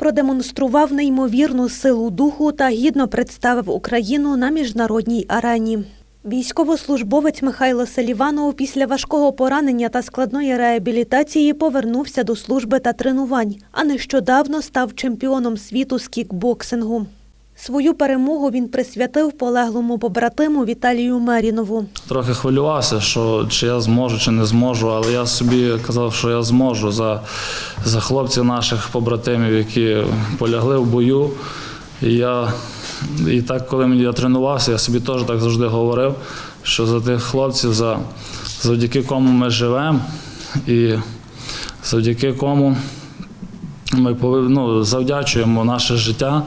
Продемонстрував неймовірну силу духу та гідно представив Україну на міжнародній арені. Військовослужбовець Михайло Селіванов після важкого поранення та складної реабілітації повернувся до служби та тренувань, а нещодавно став чемпіоном світу з кікбоксингу. Свою перемогу він присвятив полеглому побратиму Віталію Мерінову. Трохи хвилювався, що чи я зможу, чи не зможу, але я собі казав, що я зможу за, за хлопців наших побратимів, які полягли в бою. І, я, і так, коли я тренувався, я собі теж так завжди говорив, що за тих хлопців, за, завдяки кому ми живемо, і завдяки кому ми ну, завдячуємо наше життя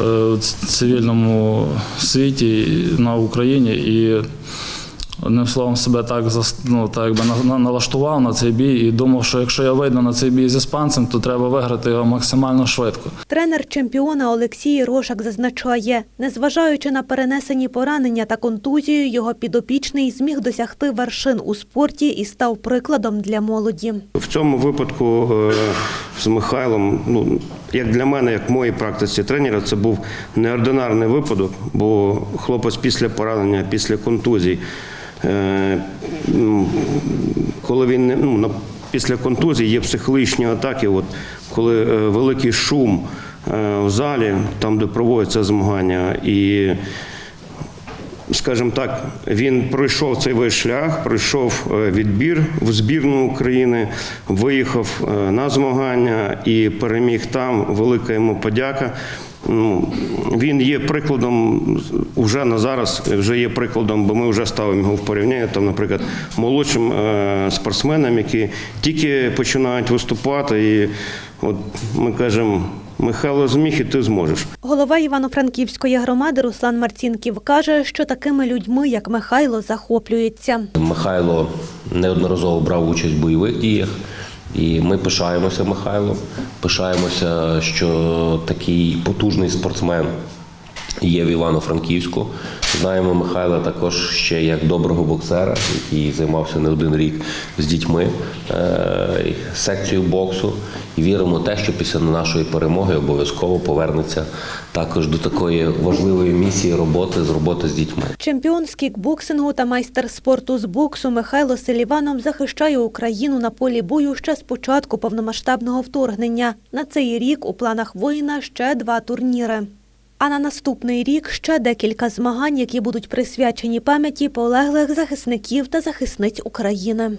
в цивільному світі на Україні. І одним словом себе так ну, так якби на- на- налаштував на цей бій і думав, що якщо я вийду на цей бій з іспанцем, то треба виграти його максимально швидко. Тренер чемпіона Олексій Рошак зазначає, незважаючи на перенесені поранення та контузію, його підопічний зміг досягти вершин у спорті і став прикладом для молоді. В цьому випадку е, з Михайлом, ну як для мене, як в моїй практиці тренера, це був неординарний випадок, бо хлопець після поранення, після контузій, е, коли він ну, після контузії є психологічні атаки, от коли е, великий шум е, в залі, там де проводяться змагання, і скажімо так, він пройшов цей весь шлях, пройшов е, відбір в збірну України, виїхав е, на змагання і переміг там. Велика йому подяка. Ну, він є прикладом вже на зараз, вже є прикладом, бо ми вже ставимо його в порівняння, там, наприклад, молодшим е, спортсменам, які тільки починають виступати, і от ми кажемо, Михайло зміг, і ти зможеш. Голова Івано-Франківської громади Руслан Марцінків каже, що такими людьми, як Михайло, захоплюється. Михайло неодноразово брав участь в бойових діях, і ми пишаємося Михайлом. Пишаємося, що такий потужний спортсмен є в Івано-Франківську. Знаємо Михайла також ще як доброго боксера, який займався не один рік з дітьми е, секцією боксу. Віримо в те, що після нашої перемоги обов'язково повернеться також до такої важливої місії роботи з роботи з дітьми. Чемпіон з кікбоксингу та майстер спорту з боксу Михайло Селіванов захищає Україну на полі бою ще з початку повномасштабного вторгнення. На цей рік у планах воїна ще два турніри. А на наступний рік ще декілька змагань, які будуть присвячені пам'яті полеглих захисників та захисниць України.